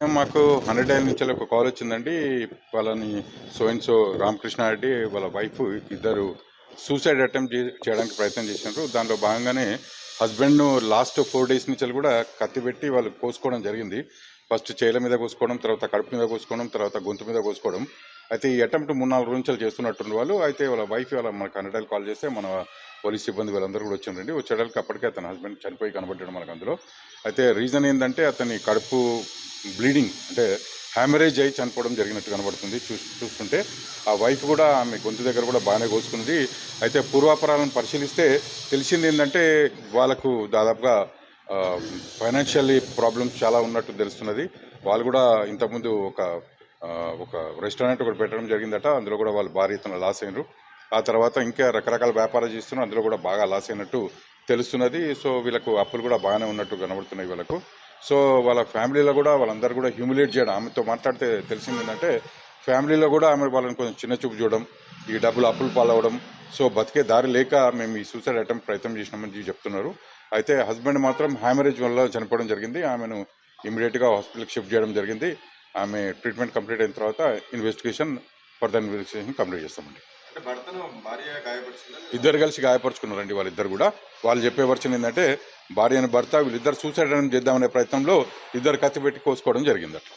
మాకు hundred dial నుంచి ఒక కాల్ వచ్చిందండి. వాళ్ళని so and so Ramakrishna Reddy వాళ్ళ వైఫ్ ఇద్దరు సూసైడ్ అటెంప్ట్ చేయడానికి ప్రయత్నం చేసినారు. దాంట్లో భాగంగానే హస్బెండ్ను లాస్ట్ ఫోర్ డేస్ నుంచి కూడా కత్తి పెట్టి వాళ్ళు కోసుకోవడం జరిగింది. ఫస్ట్ చేల మీద కోసుకోవడం తర్వాత కడుపు మీద కోసుకోవడం తర్వాత గొంతు మీద కోసుకోవడం. అయితే ఈ అటెంప్ట్ మూడు నాలుగు రోజులు చేస్తున్నట్టు వాళ్ళు. అయితే వాళ్ళ వైఫ్ వాళ్ళ మనకు హండ్రెడ్ కాల్ చేస్తే మన పోలీస్ సిబ్బంది వాళ్ళందరూ కూడా వచ్చిండండి వచ్చేటప్పటికి అప్పటికే అతని హస్బెండ్ చనిపోయి కనబడ్డాడు మనకు అందులో. అయితే రీజన్ ఏంటంటే అతని కడుపు బ్లీడింగ్ అంటే హ్యామరేజ్ అయి చనిపోవడం జరిగినట్టు కనబడుతుంది. చూ చూస్తుంటే ఆ వైఫ్ కూడా ఆమె గొంతు దగ్గర కూడా బాగానే కోసుకున్నది అయితే పూర్వాపరాలను పరిశీలిస్తే తెలిసింది ఏంటంటే వాళ్ళకు దాదాపుగా ఫైనాన్షియల్లీ ప్రాబ్లమ్స్ చాలా ఉన్నట్టు తెలుస్తున్నది. వాళ్ళు కూడా ఇంతకుముందు ఒక ఒక రెస్టారెంట్ ఒకటి పెట్టడం జరిగిందట. అందులో కూడా వాళ్ళు భారీ ఎత్తున లాస్ అయినరు. ఆ తర్వాత ఇంకా రకరకాల వ్యాపారాలు చేస్తున్నారు. అందులో కూడా బాగా లాస్ అయినట్టు తెలుస్తున్నది. సో వీళ్ళకు అప్పులు కూడా బాగానే ఉన్నట్టు కనబడుతున్నాయి వీళ్ళకు. సో వాళ్ళ ఫ్యామిలీలో కూడా వాళ్ళందరూ కూడా హ్యూమిలేట్ చేయడం ఆమెతో మాట్లాడితే తెలిసింది ఏంటంటే ఫ్యామిలీలో కూడా ఆమె వాళ్ళని కొంచెం చిన్న చూపు చూడడం ఈ డబ్బులు అప్పులు పాలవడం సో బతికే దారి లేక మేము ఈ సూసైడ్ అటెంప్ట్ ప్రయత్నం చేసినామని చెప్తున్నారు. అయితే హస్బెండ్ మాత్రం హ్యామరేజ్ వల్ల చనిపోవడం జరిగింది. ఆమెను ఇమీడియట్గా హాస్పిటల్కి షిఫ్ట్ చేయడం జరిగింది. ఆమె ట్రీట్మెంట్ కంప్లీట్ అయిన తర్వాత ఇన్వెస్టిగేషన్ ఫర్దర్ ఇన్వెస్టిగేషన్ కంప్లీట్ చేస్తామండి. ఇద్దరు కలిసి గాయపరుచుకున్నారండి వాళ్ళిద్దరు కూడా. వాళ్ళు చెప్పే వర్షన్ ఏంటంటే భార్య భర్త వీళ్ళిద్దరు సూసైడ్ చేద్దామనే ప్రయత్నంలో ఇద్దరు కత్తి పెట్టి కోసుకోవడం జరిగింది అట్లా